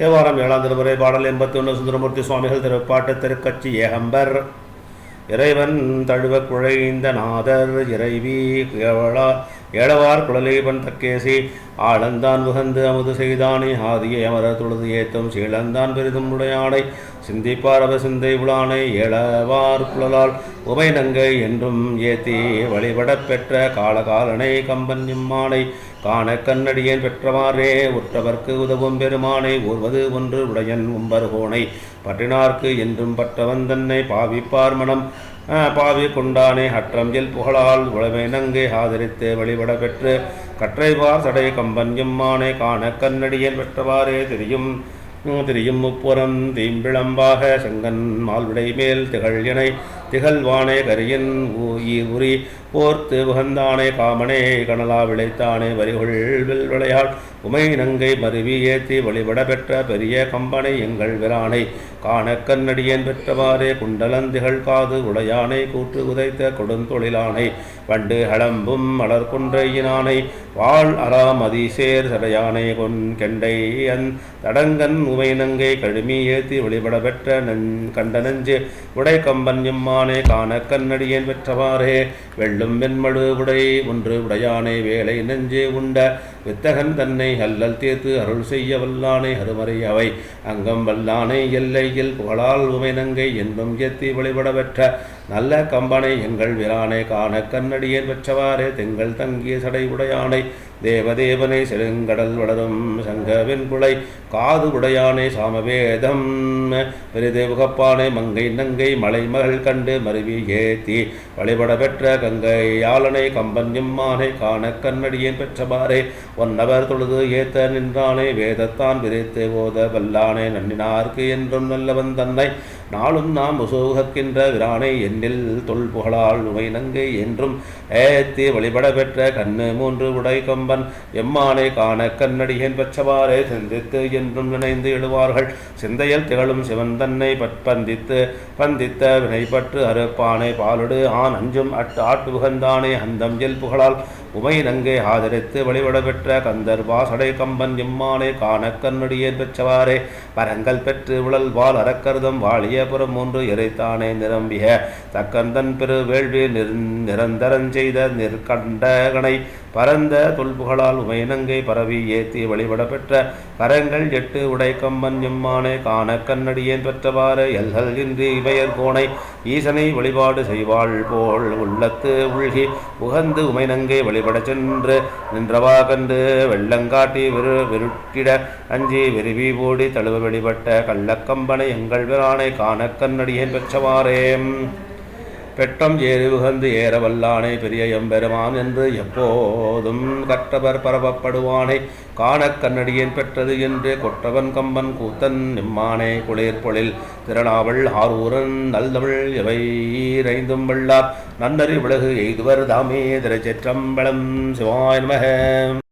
தேவாரம் ஏழாம் திருமுறை பாடல் எண்பத்தி ஒன்று சுந்தரமூர்த்தி சுவாமிகள் திருப்பாட்டு திருக்கட்சி ஏகம்பர். இறைவன் தழுவ குழைந்த நாதர் இறைவி ஏவளா ஏழவார் குழலீபன் தக்கேசி ஆழந்தான் உகந்து அமுது செய்தானே ஆதியை அமர தொழுது ஏத்தும் சீழந்தான் பெரிதும் உடையானை சிந்திப்பாரவ சிந்தை உளானை ஏழவார் குழலால் உமை நங்கை என்றும் ஏத்தி வழிபடப் பெற்ற காலகாலனை கம்பன் இம்மானை காண கண்ணடியேன் பெற்றவாறே உற்றவர்க்கு உதவும் பெருமானை ஒருவது ஒன்று உடையன் உம்பர்கோனை பற்றினார்க்கு என்றும் பற்றவன் தன்னை பாவிப்பார் மனம். பாவி கொண்டானே அற்றம் எல் புகழால் உழவை நங்கை ஆதரித்து வழிபட பெற்று. கற்றைவார் சடை கம்பன் எம்மானை காண கண்ணடியில் பெற்றவாறே தெரியும். திரியும் முப்புறம் தீம்பிளம்பாக செங்கன் மால்விடை மேல் திகழ் என. திகழ்வானே கரியன் ஊயிர் உரி போர்த்து உகந்தானே காமனே கனலா விளைத்தானே வரிகொள்வில் விளையாள். உமை நங்கை மருவி ஏத்தி வழிபட பெற்ற பெரிய கம்பனை எங்கள் விரானை காண கண்ணடியேன் பெற்றவாறே குண்டலந்திகள் காது உடையானை கூற்று உதைத்த கொடுந்தொழிலானை வண்டு ஹளம்பும் மலர்குன்றையினானை வாழ் அறாம் அதிசேர் சடையானை கொன் கெண்டை அந் தடங்கன் உமை நங்கை கழுமி ஏத்தி வழிபட பெற்ற நன் கண்ட நஞ்சு உடை கம்பன் பெருமானே காண கண்ணடியேன் பெற்றவாறே. வெள்ளும் வெண்மடு உடை ஒன்று உடையானே வேலை நெஞ்சே உண்ட. வித்தகன் தன்னை அல்லல் தீர்த்து அருள் செய்ய வல்லானை அருமறை அவை. அங்கம் வல்லானை எல்லையில் புகழால் உமை நங்கை என்பம் ஏத்தி வழிபட பெற்ற. நல்ல கம்பனை எங்கள் விரானே காண கண்ணடியேன் பெற்றவாறே. தெங்கள் தங்கிய சடை உடையானை தேவதேவனை செழுங்கடல் வளரும் சங்கவின் புலை காது உடையானை சாமவேதம். பெரிதே உகப்பானை மங்கை நங்கை மலைமகள் கண்டு மருவி ஏத்தி வழிபட பெற்ற கங்கை யாழனை கம்பன் எம்மானை காண கண்ணடியேன் பெற்றபாரே ஒன்னவர் தொழுது ஏத்த நின்றானே வேதத்தான் விரித்து ஓத வல்லானே நன்னினார்க்கு என்றும் நல்லவன் தன்னை. நாளும் நாம் உசோகக்கின்ற விரானை எண்ணில் தொல் புகழால் உமை நங்கை என்றும் ஏத்தி வழிபட பெற்ற கண்ணு மூன்று உடை கம்பன் எம்மானை காண கண்ணடியேன் பச்சவாறே சிந்தித்து என்றும் நினைந்து எழுவார்கள். சிந்தையில் திகழும் சிவன் தன்னை பற்பந்தித்து பந்தித்த வினைப்பற்று அறுப்பானை பாலுடு ஆண் அஞ்சும் அட்டு ஆட்டு உகந்தானே அந்தம் எல் புகழால் உமை நங்கை ஆதரித்து வழிபட பெற்ற கந்தர் வாசடை கம்பன் எம்மானை காண கண்ணடியேன் பெற்றவாறே. வரங்கள் பெற்று உழல் வால் அறக்கருதம் வாழிய புறம் ஒன்று இறைத்தானே நிரம்பிய தக்கந்தன் பெரு வேள்வி நிர் நிரந்தரஞ் செய்த நிற்கண்டகனை பரந்த தொல்புகழால் உமைநங்கை பரவி ஏத்தி வழிபட பெற்ற கரங்கள் எட்டு உடை கம்பன் எம்மானை காண கண்ணடியேன் பெற்றவாறு. எல்ஹல் இன்றி இவையர் கோணை ஈசனை வழிபாடு செய்வாள் போல் உள்ளத்து உள்கி உகந்து உமைநங்கை வழிபடச் சென்று நின்றவா கண்டு வெள்ளங்காட்டி விரு விருட்டிட அஞ்சி விருவி ஓடி தழுவ வெளிப்பட்ட கள்ளக்கம்பனை எங்கள் விரானை காண கண்ணடியேன் பெட்டம் ஏறி உகந்து ஏற வல்லானை பெரிய எம்பெருமான் என்று எப்போதும் கற்றவர் பரவப்படுவானை. காணக் கண்ணடியேன் பெற்றது என்று கொற்றவன் கம்பன் கூத்தன் நிம்மானே குளிர் பொழில். திறனாவள் ஆரூரன் நல்லவள் எவை ஐந்தும் வெள்ளார். நன்னறி விலகு எய்துவர் தாமே. திருச்சிற்றம்பலம் சிவாய நமக.